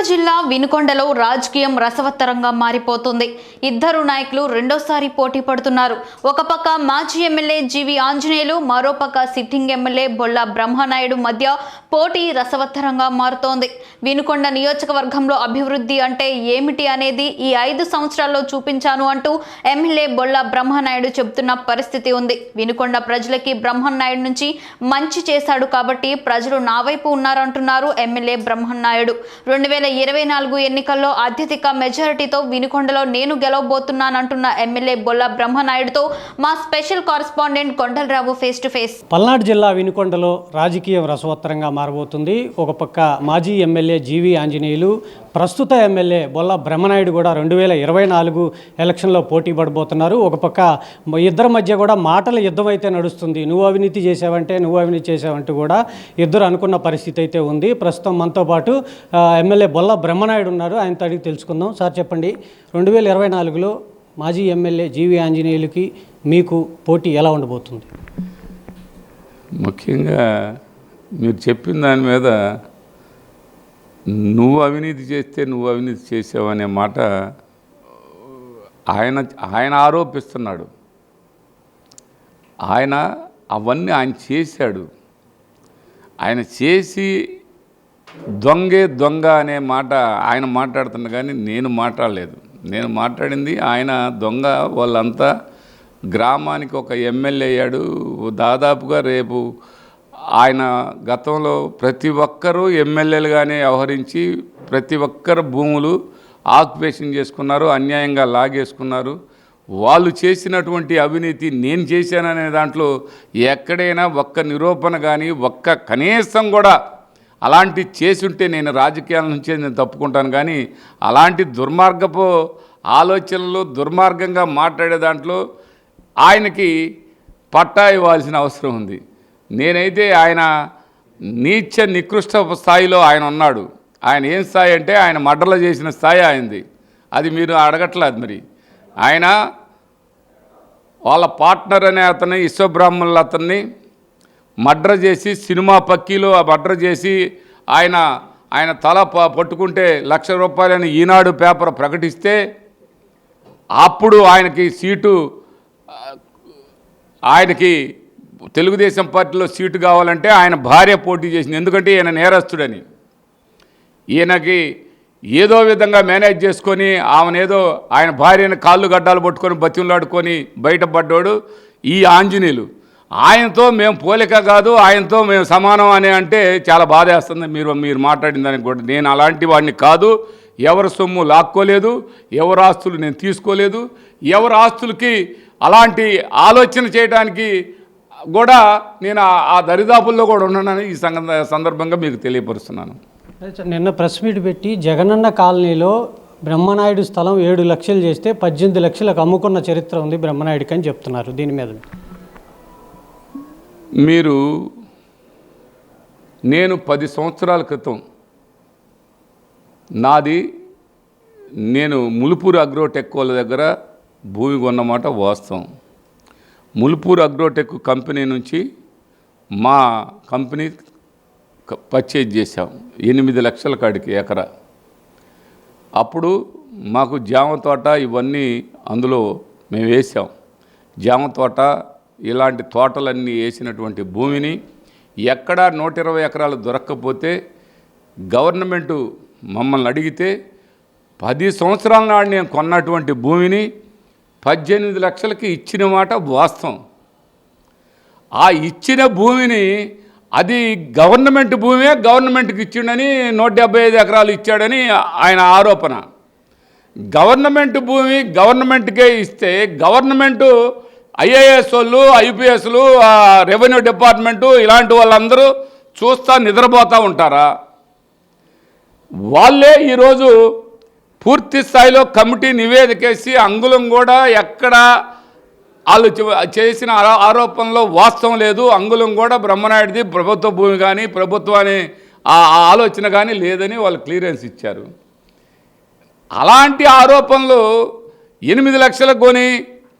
పల్నాడు జిల్లా వినుకొండలో రాజకీయం రసవత్తరంగా మారిపోతుంది. ఇద్దరు నాయకులు రెండోసారి పోటీ పడుతున్నారు. ఒక పక్క మాజీ ఎమ్మెల్యే జీవి ఆంజనేయులు మరోపక్క సిట్టింగ్ ఎమ్మెల్యే బొల్ల బ్రహ్మనాయుడు మధ్య పోటీ రసవత్తరంగా మారుతోంది. వినుకొండ నియోజకవర్గంలో అభివృద్ధి అంటే ఏమిటి అనేది ఈ ఐదు సంవత్సరాల్లో చూపించాను అంటూ ఎమ్మెల్యే బొల్ల బ్రహ్మనాయుడు చెబుతున్న పరిస్థితి ఉంది. వినుకొండ ప్రజలకి బ్రహ్మనాయుడు నుంచి మంచి చేశాడు కాబట్టి ప్రజలు నా వైపు ఉన్నారంటున్నారు ఎమ్మెల్యే బ్రహ్మనాయుడు. రెండు వేల ఇరవై నాలుగు ఎన్నికల్లో అత్యధిక మెజారిటీతో వినుకొండలో నేను గెలవబోతున్నానంటున్న ఎమ్మెల్యే బొల్ల బ్రహ్మనాయుడుతో మా special correspondent Kondalarao face to face. Palnadu జిల్లా వినుకొండలో రాజకీయ రసవత్తరంగా మారబోతుంది. ఒక పక్క మాజీ ఎమ్మెల్యే జీవి ఆంజనేయులు ప్రస్తుత ఎమ్మెల్యే బొల్ల బ్రహ్మనాయుడు కూడా రెండు వేల ఇరవై నాలుగు ఎలక్షన్లో పోటీ పడబోతున్నారు. ఒక పక్క ఇద్దరి మధ్య కూడా మాటల యుద్ధం అయితే నడుస్తుంది. నువ్వు అవినీతి చేసావంటే నువ్వు అవినీతి చేసావంటూ కూడా ఇద్దరు అనుకున్న పరిస్థితి అయితే ఉంది. ప్రస్తుతం మనతో పాటు ఎమ్మెల్యే బొల్ల బ్రహ్మనాయుడు ఉన్నారు. ఆయనతో అడిగి తెలుసుకుందాం. సార్ చెప్పండి. రెండు వేల ఇరవై నాలుగులో మాజీ ఎమ్మెల్యే జీవి ఆంజనేయులకి మీకు పోటీ ఎలా ఉండబోతుంది? ముఖ్యంగా మీరు చెప్పిన దాని మీద నువ్వు అవినీతి చేస్తే నువ్వు అవినీతి చేసావనే అనే మాట ఆయన ఆయన ఆరోపిస్తున్నాడు. ఆయన అవన్నీ ఆయన చేశాడు. ఆయన చేసి దొంగే దొంగ అనే మాట ఆయన మాట్లాడుతున్న కానీ నేను మాట్లాడలేదు. నేను మాట్లాడింది ఆయన దొంగ వాళ్ళంతా గ్రామానికి ఒక ఎమ్మెల్యే అయ్యాడు. దాదాపుగా రేపు ఆయన గతంలో ప్రతి ఒక్కరూ ఎమ్మెల్యేలుగానే వ్యవహరించి ప్రతి ఒక్కరు భూములు ఆక్యుపేషన్ చేసుకున్నారు అన్యాయంగా లాగేసుకున్నారు. వాళ్ళు చేసినటువంటి అవినీతి నేను చేశాననే దాంట్లో ఎక్కడైనా ఒక్క నిరూపణ కానీ ఒక్క కనీసం కూడా అలాంటి చేసుంటే నేను రాజకీయాల నుంచే నేను తప్పుకుంటాను. కానీ అలాంటి దుర్మార్గపు ఆలోచనలు దుర్మార్గంగా మాట్లాడే దాంట్లో ఆయనకి పట్టా ఇవ్వాల్సిన అవసరం ఉంది. నేనైతే ఆయన నీచ నికృష్ట స్థాయిలో ఆయన ఉన్నాడు. ఆయన ఏం స్థాయి అంటే ఆయన మడ్రలో చేసిన స్థాయి ఆయనది. అది మీరు అడగట్లేదు మరి. ఆయన వాళ్ళ పార్ట్నర్ అనే అతన్ని విశ్వబ్రాహ్మణుల అతన్ని మడ్ర చేసి సినిమా పక్కీలో ఆ మడ్ర చేసి ఆయన ఆయన తల పట్టుకుంటే లక్ష రూపాయలని ఈనాడు పేపర్ ప్రకటిస్తే అప్పుడు ఆయనకి సీటు ఆయనకి తెలుగుదేశం పార్టీలో సీటు కావాలంటే ఆయన భార్య పోటీ చేసింది. ఎందుకంటే ఈయన నేరస్తుడని. ఈయనకి ఏదో విధంగా మేనేజ్ చేసుకొని ఆమెనేదో ఆయన భార్యను కాళ్ళు గడ్డాలు పట్టుకొని బతిమలాడుకొని బయటపడ్డాడు ఈ ఆంజనేయులు. ఆయనతో మేము పోలిక కాదు ఆయనతో మేము సమానం అని అంటే చాలా బాధేస్తుంది. మీరు మీరు మాట్లాడిన దానికి కూడా నేను అలాంటి వాడిని కాదు. ఎవరి సొమ్ము లాక్కోలేదు ఎవరి ఆస్తులు నేను తీసుకోలేదు. ఎవరి ఆస్తులకి అలాంటి ఆలోచన చేయడానికి కూడా నేను ఆ- దరిదాపుల్లో కూడా ఉన్నానని ఈ సందర్భంగా మీకు తెలియపరుస్తున్నాను. నిన్న ప్రెస్ మీట్ పెట్టి జగనన్న కాలనీలో బ్రహ్మనాయుడు స్థలం ఏడు లక్షలు చేస్తే పద్దెనిమిది లక్షలకు అమ్ముకున్న చరిత్ర ఉంది బ్రహ్మనాయుడికి అని చెప్తున్నారు. దీని మీద మీరు నేను పది సంవత్సరాల క్రితం నాది నేను ములుపూరు అగ్రోటెక్ వాళ్ళ దగ్గర భూమి కొన్నమాట వాస్తవం. ములుపూర్ అగ్రోటెక్ కంపెనీ నుంచి మా కంపెనీ పర్చేజ్ చేశాం. ఎనిమిది లక్షల కాడికి ఎకరా. అప్పుడు మాకు జామ తోట ఇవన్నీ అందులో మేము వేసాం జామ తోట ఇలాంటి తోటలన్నీ వేసినటువంటి భూమిని ఎక్కడా నూట ఇరవై ఎకరాలు దొరక్కపోతే గవర్నమెంటు మమ్మల్ని అడిగితే పది సంవత్సరాల నాడు నేను కొన్నటువంటి భూమిని పద్దెనిమిది లక్షలకి ఇచ్చిన మాట వాస్తవం. ఆ ఇచ్చిన భూమిని అది గవర్నమెంట్ భూమే గవర్నమెంట్కి ఇచ్చిండని నూట డెబ్బై ఐదు ఎకరాలు ఇచ్చాడని ఆయన ఆరోపణ. గవర్నమెంట్ భూమి గవర్నమెంట్కే ఇస్తే గవర్నమెంటు ఐఏఎస్ వాళ్ళు ఐపీఎస్లు రెవెన్యూ డిపార్ట్మెంటు ఇలాంటి వాళ్ళందరూ చూస్తా నిద్రపోతూ ఉంటారా? వాళ్ళే ఈరోజు పూర్తి స్థాయిలో కమిటీ నివేదికేసి అంగుళం కూడా ఎక్కడ వాళ్ళు చేసిన ఆరోపణలో వాస్తవం లేదు. అంగుళం కూడా బ్రహ్మనాయుడిది ప్రభుత్వ భూమి కానీ ప్రభుత్వాన్ని ఆ ఆ ఆలోచన కానీ లేదని వాళ్ళు క్లియరెన్స్ ఇచ్చారు. అలాంటి ఆరోపణలు ఎనిమిది లక్షలకు కొని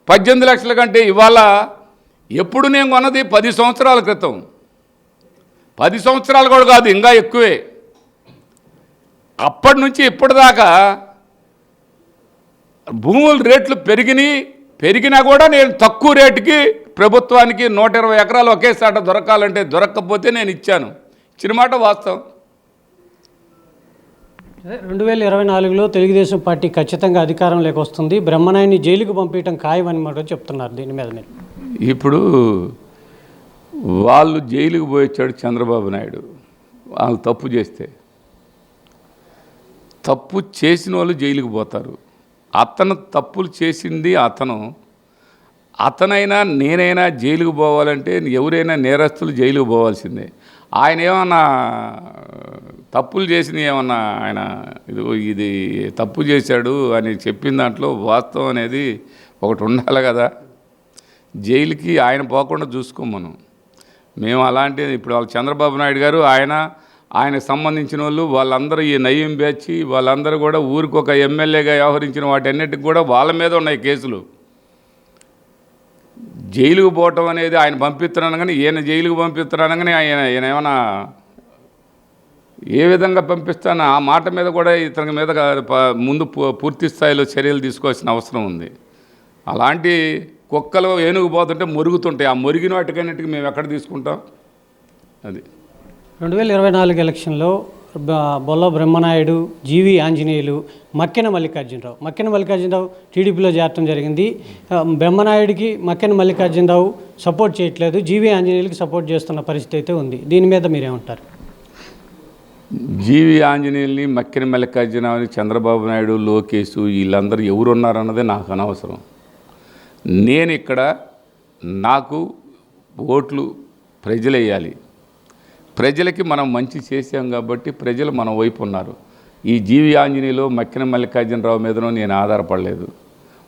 పద్దెనిమిది లక్షల కంటే ఇవాళ ఎప్పుడు నేను కొన్నది? పది సంవత్సరాల క్రితం. పది సంవత్సరాలు కూడా కాదు ఇంకా ఎక్కువే. అప్పటి నుంచి ఇప్పటిదాకా భూముల రేట్లు పెరిగినాయి పెరిగినా కూడా నేను తక్కువ రేటుకి ప్రభుత్వానికి నూట ఇరవై ఎకరాలు ఒకేసాట దొరకాలంటే దొరక్కపోతే నేను ఇచ్చాను. ఇచ్చిన మాట వాస్తవం. రెండు వేల ఇరవై నాలుగులో తెలుగుదేశం పార్టీ ఖచ్చితంగా అధికారంలోకి వస్తుంది బ్రహ్మనాయుని జైలుకు పంపించడం ఖాయమని మాట చెప్తున్నారు దీని మీద మీరు. ఇప్పుడు వాళ్ళు జైలుకు పోయొచ్చాడు చంద్రబాబు నాయుడు. వాళ్ళు తప్పు చేస్తే. తప్పు చేసిన వాళ్ళు జైలుకు పోతారు. అతను తప్పులు చేసింది అతను. అతనైనా నేనైనా జైలుకు పోవాలంటే ఎవరైనా నేరస్తులు జైలుకు పోవాల్సిందే. ఆయన ఏమన్నా తప్పులు చేసింది ఏమన్నా ఆయన ఇది ఇది తప్పు చేశాడు అని చెప్పిన దాంట్లో వాస్తవం అనేది ఒకటి ఉండాలి కదా. జైలుకి ఆయన పోకుండా చూసుకోమను మేము అలాంటి ఇప్పుడు వాళ్ళ చంద్రబాబు నాయుడు గారు ఆయన ఆయనకు సంబంధించిన వాళ్ళు వాళ్ళందరూ ఈ నయం బ్యాచి వాళ్ళందరూ కూడా ఊరికి ఒక ఎమ్మెల్యేగా వ్యవహరించిన వాటన్నిటికి కూడా వాళ్ళ మీద ఉన్నాయి కేసులు. జైలుకు పోవటం అనేది ఆయన పంపిస్తున్నాను కానీ ఈయన జైలుకు పంపిస్తున్నాను కానీ ఆయన ఈయన ఏమైనా ఏ విధంగా పంపిస్తాను? ఆ మాట మీద కూడా ఇతని మీద ముందు పూ- పూర్తి స్థాయిలో చర్యలు తీసుకోవాల్సిన అవసరం ఉంది. అలాంటి కుక్కలు ఏనుగు పోతుంటే మురుగుతుంటాయి. ఆ మురిగిన వాటికన్నిటికి మేము ఎక్కడ తీసుకుంటాం? అది. రెండు వేల ఇరవై నాలుగు ఎలక్షన్లో బ- బొల్ల బ్రహ్మనాయుడు జీవి ఆంజనేయులు మక్కెన మల్లికార్జునరావు. మక్కెన మల్లికార్జునరావు టీడీపీలో చేరటం జరిగింది. బ్రహ్మనాయుడికి మక్కెన మల్లికార్జునరావు సపోర్ట్ చేయట్లేదు. జీవి ఆంజనేయులకి సపోర్ట్ చేస్తున్న పరిస్థితి అయితే ఉంది. దీని మీద మీరేమంటారు? జీవి ఆంజనేయుల్ని మక్కిన మల్లికార్జునరావుని చంద్రబాబు నాయుడు లోకేష్ వీళ్ళందరూ ఎవరు ఉన్నారన్నదే నాకు అనవసరం. నేను ఇక్కడ నాకు ఓట్లు ప్రజలు వేయాలి ప్రజలకి మనం మంచి చేసాం కాబట్టి ప్రజలు మన వైపు ఉన్నారు. ఈ జీవి ఆంజనేయులు మక్కిన మల్లికార్జునరావు మీదనో నేను ఆధారపడలేదు.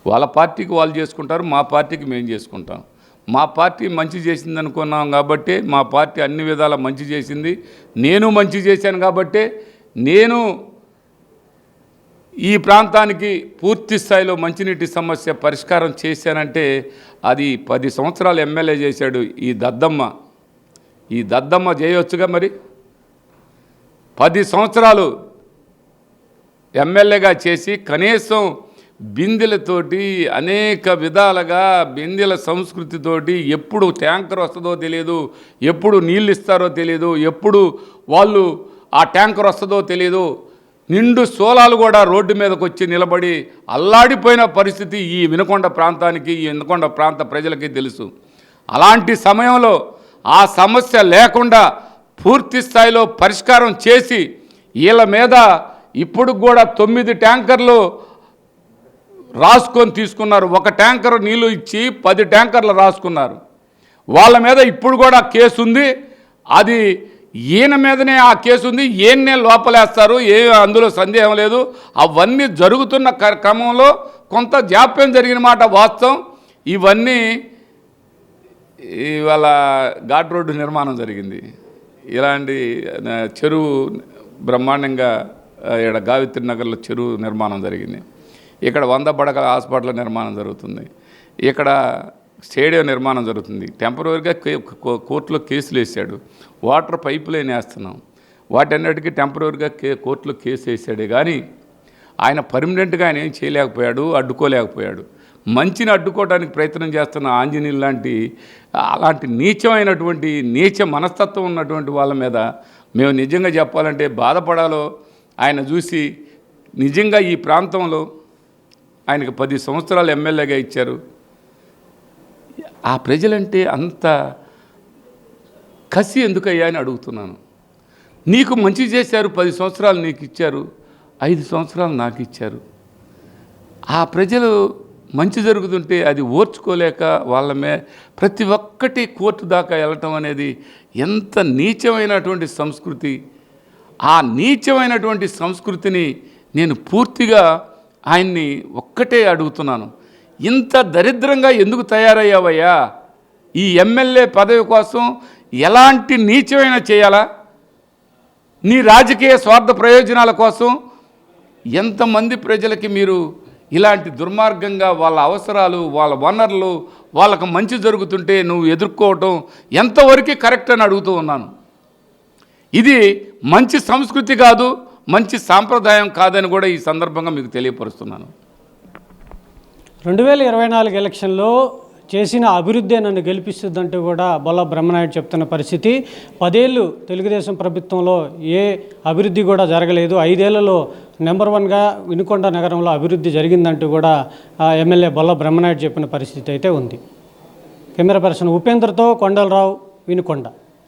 వాళ్ళ పార్టీకి వాళ్ళు చేసుకుంటారు మా పార్టీకి మేము చేసుకుంటాం. మా పార్టీ మంచి చేసింది అనుకున్నాం కాబట్టి మా పార్టీ అన్ని విధాల మంచి చేసింది. నేను మంచి చేశాను కాబట్టి నేను ఈ ప్రాంతానికి పూర్తి స్థాయిలో మంచినీటి సమస్య పరిష్కారం చేశానంటే అది పది సంవత్సరాలు ఎమ్మెల్యే చేశాడు ఈ దద్దమ్మ. ఈ దద్దమ్మ చేయొచ్చుగా మరి? పది సంవత్సరాలు ఎమ్మెల్యేగా చేసి కనీసం బిందెలతోటి అనేక విధాలుగా బిందెల సంస్కృతితోటి ఎప్పుడు ట్యాంకర్ వస్తుందో తెలియదు ఎప్పుడు నీళ్ళు ఇస్తారో తెలియదు ఎప్పుడు వాళ్ళు ఆ ట్యాంకర్ వస్తుందో తెలియదు. నిండు సోలాలు కూడా రోడ్డు మీదకి వచ్చి నిలబడి అల్లాడిపోయిన పరిస్థితి ఈ వినకొండ ప్రాంతానికి ఈ వినకొండ ప్రాంత ప్రజలకి తెలుసు. అలాంటి సమయంలో ఆ సమస్య లేకుండా పూర్తి స్థాయిలో పరిష్కారం చేసి వీళ్ళ మీద ఇప్పుడు కూడా తొమ్మిది ట్యాంకర్లు రాసుకొని తీసుకున్నారు. ఒక ట్యాంకర్ నీళ్ళు ఇచ్చి పది ట్యాంకర్లు రాసుకున్నారు. వాళ్ళ మీద ఇప్పుడు కూడా కేసు ఉంది అది ఈయన మీదనే ఆ కేసు ఉంది ఈయన్నే లోపలేస్తారు. ఏ అందులో సందేహం లేదు. అవన్నీ జరుగుతున్న క్రమంలో కొంత జాప్యం జరిగిన మాట వాస్తవం. ఇవన్నీ ఇవాళ ఘాట్ రోడ్డు నిర్మాణం జరిగింది. ఇలాంటి చెరువు బ్రహ్మాండంగా ఇక్కడ గావిత్రి నగర్లో చెరువు నిర్మాణం జరిగింది. ఇక్కడ వంద పడకల హాస్పిటల్ నిర్మాణం జరుగుతుంది. ఇక్కడ స్టేడియం నిర్మాణం జరుగుతుంది. టెంపరీగా కోర్టులో కేసులు వేసాడు. వాటర్ పైప్ లైన్ వేస్తున్నాం. వాటన్నిటికీ టెంపరీగా కే కోర్టులో కేసు వేసాడే. కానీ ఆయన పర్మనెంట్గా ఆయన ఏం చేయలేకపోయాడు అడ్డుకోలేకపోయాడు. మంచిని అడ్డుకోవడానికి ప్రయత్నం చేస్తున్న ఆంజనేయులు లాంటి అలాంటి నీచమైనటువంటి నీచ మనస్తత్వం ఉన్నటువంటి వాళ్ళ మీద మేము నిజంగా చెప్పాలంటే బాధపడాలో ఆయన చూసి నిజంగా ఈ ప్రాంతంలో ఆయనకు పది సంవత్సరాలు ఎమ్మెల్యేగా ఇచ్చారు. ఆ ప్రజలంటే అంత కసి ఎందుకయ్యా అని అడుగుతున్నాను. నీకు మంచి చేశారు పది సంవత్సరాలు నీకు ఇచ్చారు ఐదు సంవత్సరాలు నాకు ఇచ్చారు. ఆ ప్రజలు మంచి జరుగుతుంటే అది ఓర్చుకోలేక వాళ్ళమే ప్రతి ఒక్కటి కోర్టు దాకా వెళ్ళటం అనేది ఎంత నీచమైనటువంటి సంస్కృతి. ఆ నీచమైనటువంటి సంస్కృతిని నేను పూర్తిగా ఆయన్ని ఒక్కటే అడుగుతున్నాను. ఇంత దరిద్రంగా ఎందుకు తయారయ్యావయ్యా? ఈ ఎమ్మెల్యే పదవి కోసం ఎలాంటి నీచమైన చేయాలా? నీ రాజకీయ స్వార్థ ప్రయోజనాల కోసం ఎంతమంది ప్రజలకి మీరు ఇలాంటి దుర్మార్గంగా వాళ్ళ అవసరాలు వాళ్ళ వనరులు వాళ్ళకు మంచి జరుగుతుంటే నువ్వు ఎదుర్కోవటం ఎంతవరకు కరెక్ట్ అని అడుగుతూ ఉన్నాను. ఇది మంచి సంస్కృతి కాదు మంచి సాంప్రదాయం కాదని కూడా ఈ సందర్భంగా మీకు తెలియపరుస్తున్నాను. రెండు వేల ఇరవై నాలుగు ఎలక్షన్లో చేసిన అభివృద్ధి నన్ను గెలిపిస్తుందంటూ కూడా బొల్ల బ్రహ్మనాయుడు చెప్తున్న పరిస్థితి. పదేళ్ళు తెలుగుదేశం ప్రభుత్వంలో ఏ అభివృద్ధి కూడా జరగలేదు. ఐదేళ్ళలో నెంబర్ వన్గా వినుకొండ నగరంలో అభివృద్ధి జరిగిందంటూ కూడా ఎమ్మెల్యే బొల్ల బ్రహ్మనాయుడు చెప్పిన పరిస్థితి అయితే ఉంది. కెమెరా పర్సన్ ఉపేంద్రతో కొండలరావు వినుకొండ.